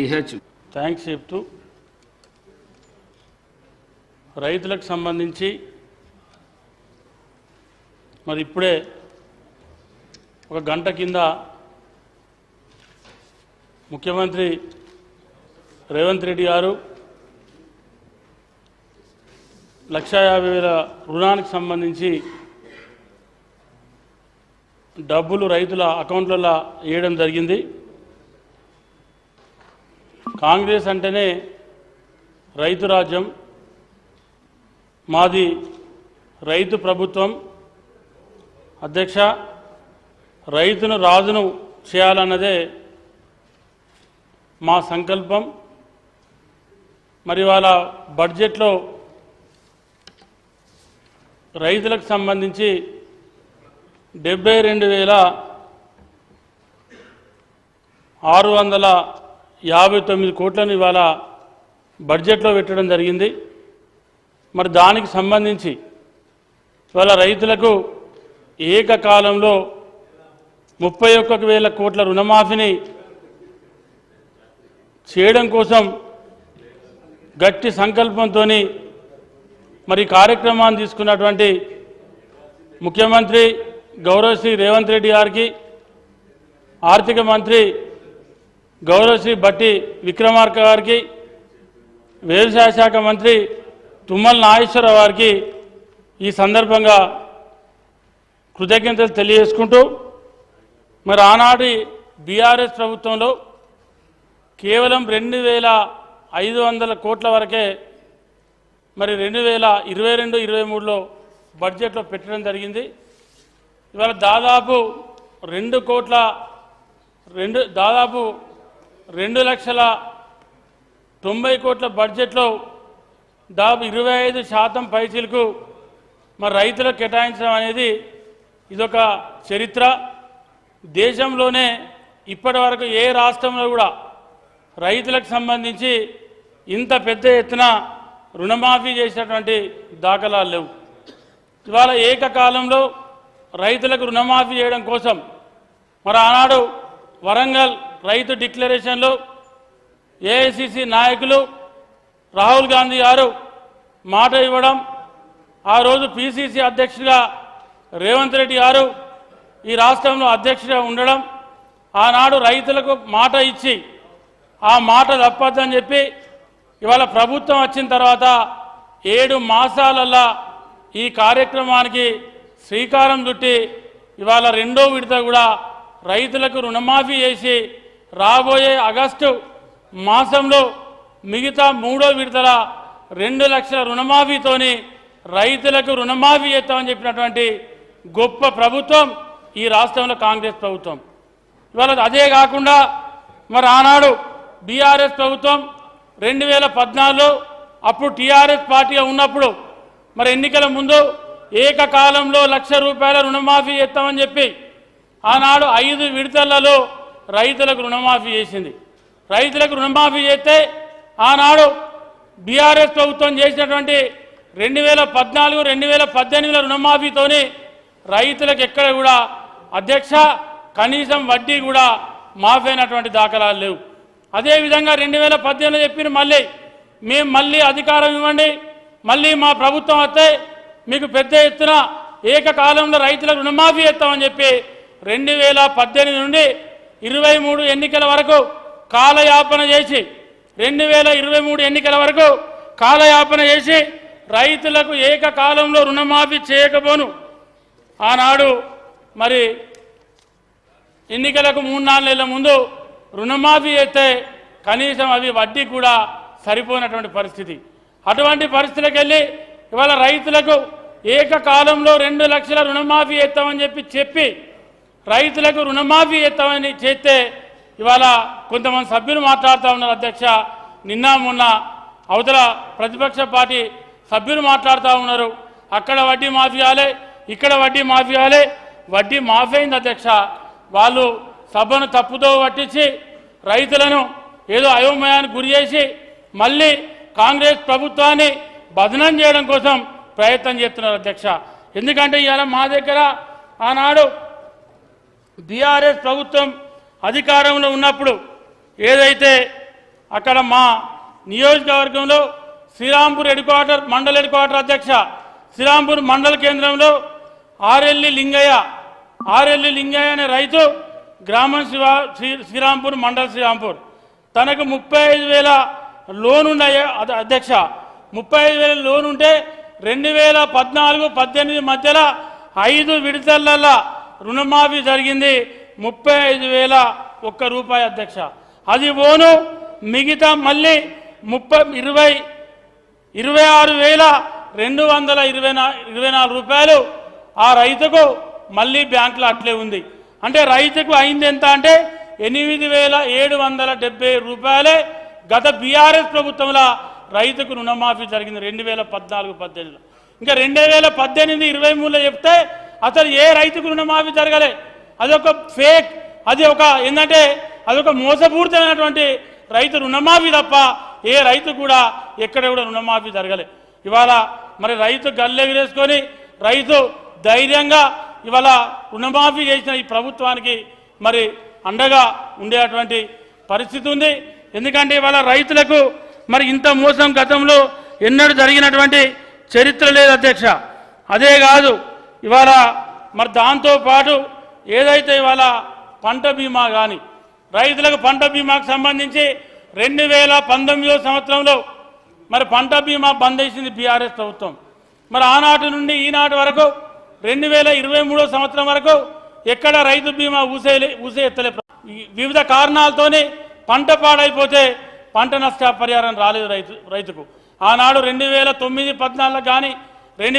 CH thanks చెప్తూ. రైతులకు సంబంధించి మరి ఇప్పుడే ఒక గంట కింద ముఖ్యమంత్రి రేవంత్ రెడ్డి గారు లక్ష యాభై వేల రుణానికి సంబంధించి డబ్బులు రైతుల అకౌంట్లలో వేయడం జరిగింది. కాంగ్రెస్ అంటేనే రైతు రాజ్యం మాది రైతు ప్రభుత్వం. అధ్యక్ష రైతును రాజును చేయాలన్నదే మా సంకల్పం. మరి వాళ్ళ బడ్జెట్లో రైతులకు సంబంధించి డెబ్బై రెండు వేల ఆరు వందల యాభై తొమ్మిది కోట్లను ఇవాళ బడ్జెట్లో పెట్టడం జరిగింది. మరి దానికి సంబంధించి ఇవాళ రైతులకు ఏకకాలంలో ముప్పై ఒక్క వేల కోట్ల రుణమాఫీని చేయడం కోసం గట్టి సంకల్పంతో మరి కార్యక్రమాన్ని తీసుకున్నటువంటి ముఖ్యమంత్రి గౌరవశ్రీ రేవంత్ రెడ్డి గారికి ఆర్థిక మంత్రి గౌరవశ్రీ బట్టి విక్రమార్క గారికి వ్యవసాయ శాఖ మంత్రి తుమ్మల నాగేశ్వరరావు గారికి ఈ సందర్భంగా కృతజ్ఞతలు తెలియజేసుకుంటూ మరి ఆనాటి బీఆర్ఎస్ ప్రభుత్వంలో కేవలం రెండు వేల ఐదు వందల కోట్ల వరకే మరి రెండు వేల ఇరవై రెండు ఇరవై మూడులో బడ్జెట్లో పెట్టడం జరిగింది. ఇవాళ దాదాపు రెండు కోట్ల రెండు దాదాపు రెండు లక్షల తొంభై కోట్ల బడ్జెట్లో దాదాపు ఇరవై ఐదు శాతం పైచీలకు మరి రైతులకు కేటాయించడం అనేది ఇదొక చరిత్ర. దేశంలోనే ఇప్పటి వరకు ఏ రాష్ట్రంలో కూడా రైతులకు సంబంధించి ఇంత పెద్ద ఎత్తున రుణమాఫీ చేసినటువంటి దాఖలాలు లేవు. ఇవాళ ఏకకాలంలో రైతులకు రుణమాఫీ చేయడం కోసం మరి ఆనాడు వరంగల్ రైతు డిక్లరేషన్లో ఏఐసిసి నాయకులు రాహుల్ గాంధీ గారు మాట ఇవ్వడం ఆ రోజు పిసిసి అధ్యక్షుడిగా రేవంత్ రెడ్డి గారు ఈ రాష్ట్రంలో అధ్యక్షుడిగా ఉండడం ఆనాడు రైతులకు మాట ఇచ్చి ఆ మాట తప్పద్దని చెప్పి ఇవాళ ప్రభుత్వం వచ్చిన తర్వాత ఏడు మాసాలల్లా ఈ కార్యక్రమానికి శ్రీకారం చుట్టి ఇవాళ రెండో విడత కూడా రైతులకు రుణమాఫీ చేసి రాబోయే ఆగస్టు మాసంలో మిగతా మూడో విడతల రెండు లక్షల రుణమాఫీతోని రైతులకు రుణమాఫీ చేస్తామని చెప్పినటువంటి గొప్ప ప్రభుత్వం ఈ రాష్ట్రంలో కాంగ్రెస్ ప్రభుత్వం. ఇవాళ అదే కాకుండా మరి ఆనాడు బీఆర్ఎస్ ప్రభుత్వం రెండు వేల పద్నాలుగులో అప్పుడు టీఆర్ఎస్ పార్టీగా ఉన్నప్పుడు మరి ఎన్నికల ముందు ఏకకాలంలో లక్ష రూపాయల రుణమాఫీ చేస్తామని చెప్పి ఆనాడు ఐదు విడతలలో రైతులకు రుణమాఫీ చేసింది. రైతులకు రుణమాఫీ చేస్తే ఆనాడు బీఆర్ఎస్ ప్రభుత్వం చేసినటువంటి రెండు వేల పద్నాలుగు రెండు వేల పద్దెనిమిదిలో రుణమాఫీతోని రైతులకు ఎక్కడ కూడా అధ్యక్ష కనీసం వడ్డీ కూడా మాఫీ అయినటువంటి దాఖలాలు లేవు. అదేవిధంగా రెండు వేల పద్దెనిమిది చెప్పిన మళ్ళీ మేము మళ్ళీ అధికారం ఇవ్వండి మళ్ళీ మా ప్రభుత్వం వస్తే మీకు పెద్ద ఎత్తున ఏకకాలంలో రైతులకు రుణమాఫీ చేస్తామని చెప్పి రెండు వేల పద్దెనిమిది నుండి ఇరవై మూడు ఎన్నికల వరకు కాలయాపన చేసి రెండు వేల ఇరవై మూడు ఎన్నికల వరకు కాలయాపన చేసి రైతులకు ఏకకాలంలో రుణమాఫీ చేయకపోను. ఆనాడు మరి ఎన్నికలకు మూడు నాలుగు నెలల ముందు రుణమాఫీ చేస్తే కనీసం అవి వడ్డీ కూడా సరిపోయినటువంటి పరిస్థితి. అటువంటి పరిస్థితులకు వెళ్ళి ఇవాళ రైతులకు ఏకకాలంలో రెండు లక్షల రుణమాఫీ చేస్తామని చెప్పి చెప్పి రైతులకు రుణమాఫీ చేస్తామని చేస్తే ఇవాళ కొంతమంది సభ్యులు మాట్లాడుతూ ఉన్నారు అధ్యక్ష. నిన్న మొన్న అవతల ప్రతిపక్ష పార్టీ సభ్యులు మాట్లాడుతూ ఉన్నారు. అక్కడ వడ్డీ మాఫీ ఇక్కడ వడ్డీ మాఫీ వడ్డీ మాఫీ అయింది అధ్యక్ష. వాళ్ళు సభను తప్పుతో పట్టించి రైతులను ఏదో అయోమయానికి గురి చేసి మళ్ళీ కాంగ్రెస్ ప్రభుత్వాన్ని బదనం చేయడం కోసం ప్రయత్నం చేస్తున్నారు అధ్యక్ష. ఎందుకంటే ఇవాళ మా దగ్గర ఆనాడు బీఆర్ఎస్ ప్రభుత్వం అధికారంలో ఉన్నప్పుడు ఏదైతే అక్కడ మా నియోజకవర్గంలో శ్రీరాంపూర్ హెడ్ క్వార్టర్ మండల హెడ్ క్వార్టర్ అధ్యక్ష శ్రీరాంపూర్ మండల కేంద్రంలో ఆరెల్లి లింగయ్య ఆరెల్లి లింగయ్య అనే రైతు గ్రామం శివా శ్రీ శ్రీరాంపూర్ మండల శ్రీరాంపూర్. తనకు ముప్పై ఐదు వేల లోన్ ఉన్నాయి అధ్యక్ష. ముప్పై ఐదు వేల లోన్ ఉంటే రెండు వేల పద్నాలుగు పద్దెనిమిది మధ్యలో ఐదు విడతల రుణమాఫీ జరిగింది ముప్పై ఐదు వేల ఒక్క రూపాయి అధ్యక్ష. అది ఓను మిగతా మళ్ళీ ముప్పై ఇరవై ఇరవై ఆరు వేల రెండు వందల ఇరవై నా ఇరవై నాలుగు రూపాయలు ఆ రైతుకు మళ్ళీ బ్యాంకులో అట్లే ఉంది. అంటే రైతుకు అయింది ఎంత అంటే ఎనిమిది వేల ఏడు వందల డెబ్బై రూపాయలే గత బీఆర్ఎస్ ప్రభుత్వంలో రైతుకు రుణమాఫీ జరిగింది రెండు వేల పద్నాలుగు పద్దెనిమిదిలో. ఇంకా రెండు వేల పద్దెనిమిది ఇరవై మూడులో చెప్తే అసలు ఏ రైతుకు రుణమాఫీ జరగలే. అదొక ఫేక్ అది ఒక ఏంటంటే అదొక మోసపూరితమైనటువంటి రైతు రుణమాఫీ తప్ప ఏ రైతు కూడా ఎక్కడ కూడా రుణమాఫీ జరగలే. ఇవాళ మరి రైతు గల్లెగిరేసుకొని రైతు ధైర్యంగా ఇవాళ రుణమాఫీ చేసిన ఈ ప్రభుత్వానికి మరి అండగా ఉండేటువంటి పరిస్థితి ఉంది. ఎందుకంటే ఇవాళ రైతులకు మరి ఇంత మోసం గతంలో ఎన్నడూ జరిగినటువంటి చరిత్ర లేదు అధ్యక్ష. అదే కాదు ఇవాళ మరి దాంతోపాటు ఏదైతే ఇవాళ పంట బీమా కానీ రైతులకు పంట బీమాకు సంబంధించి రెండు వేల పంతొమ్మిదో సంవత్సరంలో మరి పంట బీమా బంద్ చేసింది బీఆర్ఎస్ ప్రభుత్వం. మరి ఆనాటి నుండి ఈనాటి వరకు రెండు వేల ఇరవై మూడో సంవత్సరం వరకు ఎక్కడ రైతు బీమా ఊసే ఊసే ఎత్తలే వివిధ కారణాలతోనే పంట పాడైపోతే పంట నష్ట పరిహారం రాలేదు రైతు రైతుకు. ఆనాడు రెండు వేల తొమ్మిది పద్నాలుగు కానీ రెండు